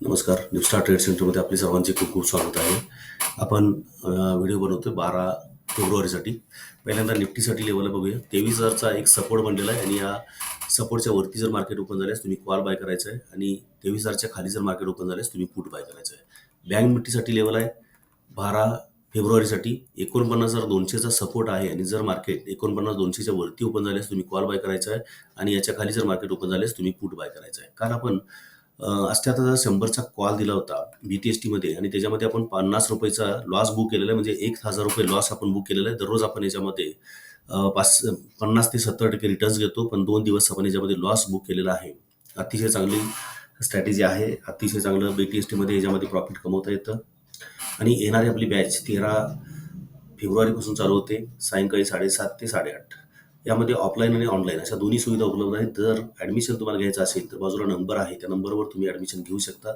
नमस्कार. न्यूस्टार ट्रेड सेंटरमध्ये आपले सर्वांचे खूप खूप स्वागत आहे. आपण व्हिडिओ बनवतोय बारा फेब्रुवारीसाठी. पहिल्यांदा निफ्टीसाठी लेवल बघूया. तेवीस हजारचा एक सपोर्ट बनलेला आहे आणि या सपोर्टच्या वरती जर मार्केट ओपन झाल्यास तुम्ही कॉल बाय करायचं आहे आणि तेवीस हजारच्या खाली जर मार्केट ओपन झाल्यास तुम्ही पुट बाय करायचं आहे. बँक निफ्टीसाठी लेवल आहे. बारा फेब्रुवारीसाठी एकोणपन्नास हजार दोनशेचा सपोर्ट आहे आणि जर मार्केट एकोणपन्नास दोनशेच्या वरती ओपन झाल्यास तुम्ही कॉल बाय करायचा आहे आणि याच्या खाली जर मार्केट ओपन झाल्यास तुम्ही पुट बाय करायचं आहे. कारण आपण अष्ट्याहत्तर हजार शंभरचा कॉल दिला होता बी टी एस टीमध्ये आणि त्याच्यामध्ये आपण पन्नास रुपयेचा लॉस बुक केलेला आहे म्हणजे एक हजार रुपये लॉस आपण बुक केलेला आहे दररोज आपण याच्यामध्ये पाच पन्नास ते सत्तर टक्के रिटर्न्स घेतो पण दोन दिवस आपण याच्यामध्ये लॉस बुक केलेला आहे. अतिशय चांगली स्ट्रॅटेजी आहे अतिशय चांगलं बी टी एस टीमध्ये याच्यामध्ये प्रॉफिट कमवता येतं. आणि येणारी आपली बॅच तेरा फेब्रुवारीपासून चालू होते सायंकाळी साडेसात ते साडेआठ. यामध्ये ऑफलाईन आणि ऑनलाईन अशा दोन्ही सुविधा उपलब्ध आहेत. जर ॲडमिशन तुम्हाला घ्यायचं असेल तर बाजूला नंबर आहे. त्या नंबरवर तुम्ही ॲडमिशन घेऊ शकता.